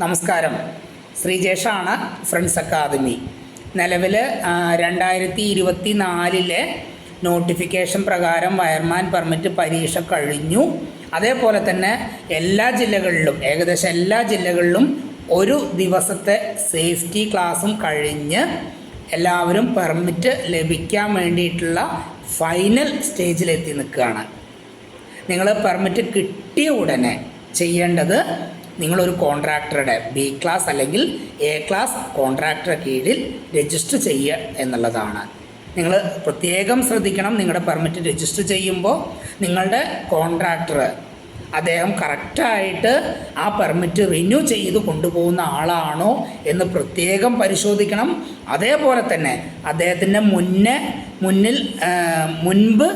നമസ്കാരം. ശ്രീജേഷാണ് friends academy. നിലവിൽ രണ്ടായിരത്തി ഇരുപത്തി നാലിലെ നോട്ടിഫിക്കേഷൻ പ്രകാരം വയർമാൻ പെർമിറ്റ് പരീക്ഷ കഴിഞ്ഞു. അതേപോലെ തന്നെ എല്ലാ ജില്ലകളിലും ഏകദേശം എല്ലാ ജില്ലകളിലും ഒരു ദിവസത്തെ സേഫ്റ്റി ക്ലാസ്സും കഴിഞ്ഞ് എല്ലാവരും പെർമിറ്റ് ലഭിക്കാൻ വേണ്ടിയിട്ടുള്ള ഫൈനൽ സ്റ്റേജിലെത്തി നിൽക്കുകയാണ്. നിങ്ങൾ പെർമിറ്റ് കിട്ടിയ ഉടനെ ചെയ്യേണ്ടത് നിങ്ങളൊരു കോൺട്രാക്ടറുടെ ബി ക്ലാസ് അല്ലെങ്കിൽ എ ക്ലാസ് കോൺട്രാക്ടറെ കീഴിൽ രജിസ്റ്റർ ചെയ്യുക എന്നുള്ളതാണ്. നിങ്ങൾ പ്രത്യേകം ശ്രദ്ധിക്കണം നിങ്ങളുടെ പെർമിറ്റ് രജിസ്റ്റർ ചെയ്യുമ്പോൾ നിങ്ങളുടെ കോൺട്രാക്ടർ അദ്ദേഹം കറക്റ്റായിട്ട് ആ പെർമിറ്റ് റിന്യൂ ചെയ്ത് കൊണ്ടുപോകുന്ന ആളാണോ എന്ന് പ്രത്യേകം പരിശോധിക്കണം. അതേപോലെ തന്നെ അദ്ദേഹത്തിന്റെ മുന്നേ മുന്നിൽ മുൻപ്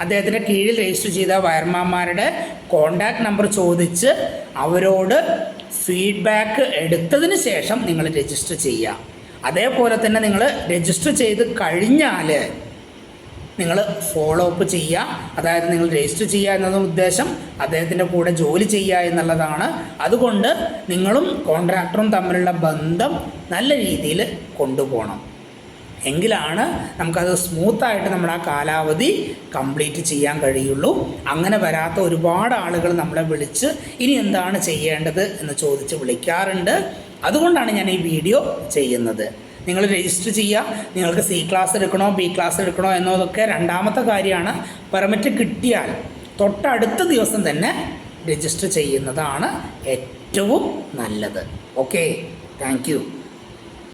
അദ്ദേഹത്തിന്റെ കീഴിൽ രജിസ്റ്റർ ചെയ്ത വയർമാന്മാരുടെ കോണ്ടാക്ട് നമ്പർ ചോദിച്ച് അവരോട് ഫീഡ്ബാക്ക് എടുത്തതിന് ശേഷം നിങ്ങൾ രജിസ്റ്റർ ചെയ്യുക. അതേപോലെ തന്നെ നിങ്ങൾ രജിസ്റ്റർ ചെയ്ത് കഴിഞ്ഞാൽ നിങ്ങൾ ഫോളോ അപ്പ് ചെയ്യുക. അതായത് നിങ്ങൾ രജിസ്റ്റർ ചെയ്യുക എന്നത് ഉദ്ദേശം അദ്ദേഹത്തിന്റെ കൂടെ ജോലി ചെയ്യുക എന്നുള്ളതാണ്. അതുകൊണ്ട് നിങ്ങളും കോൺട്രാക്ടറും തമ്മിലുള്ള ബന്ധം നല്ല രീതിയിൽ കൊണ്ടുപോകണം. എങ്കിലാണ് നമുക്കത് സ്മൂത്തായിട്ട് നമ്മൾ ആ കാലാവധി കംപ്ലീറ്റ് ചെയ്യാൻ കഴിയുള്ളൂ. അങ്ങനെ വരാത്ത ഒരുപാട് ആളുകൾ നമ്മളെ വിളിച്ച് ഇനി എന്താണ് ചെയ്യേണ്ടത് എന്ന് ചോദിച്ച് വിളിക്കാറുണ്ട്. അതുകൊണ്ടാണ് ഞാൻ ഈ വീഡിയോ ചെയ്യുന്നത്. നിങ്ങൾ രജിസ്റ്റർ ചെയ്യുക. നിങ്ങൾക്ക് സി ക്ലാസ് എടുക്കണോ ബി ക്ലാസ് എടുക്കണോ എന്നതൊക്കെ രണ്ടാമത്തെ കാര്യമാണ്. പെർമിറ്റ് കിട്ടിയാൽ തൊട്ടടുത്ത ദിവസം തന്നെ രജിസ്റ്റർ ചെയ്യുന്നതാണ് ഏറ്റവും നല്ലത്. ഓക്കെ. താങ്ക്